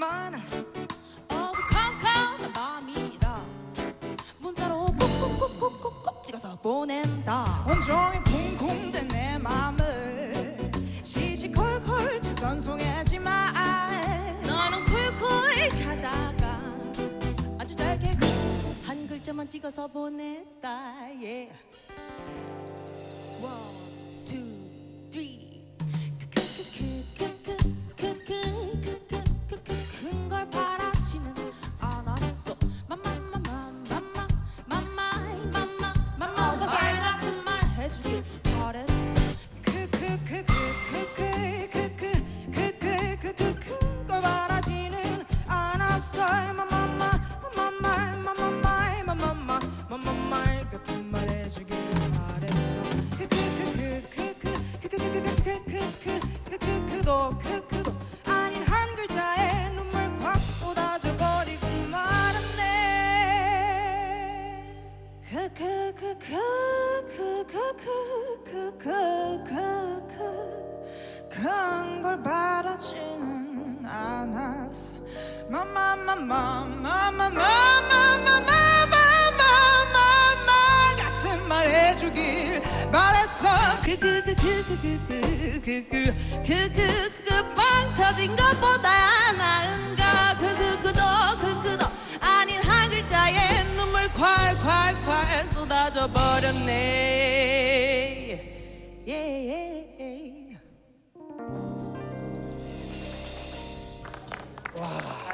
모르지만 어두컴컴한 마음이라 문자로 콕콕콕콕콕콕 찍어서 보낸다. 온종일 쿵쿵대 내 마음을 시시콜콜 재전송하지만 너는 쿨쿨 자다가 아주 짧게 그 한 글자만 찍어서 보냈다. 예. yeah. 그그그그그그그그그그그걸 바라지는 않았어 마마마마마마마마마마마마 같은 말 해주길 바랬어 그그그그그그그그그빵 터진 것보다 쏟아져 버렸네 예. 와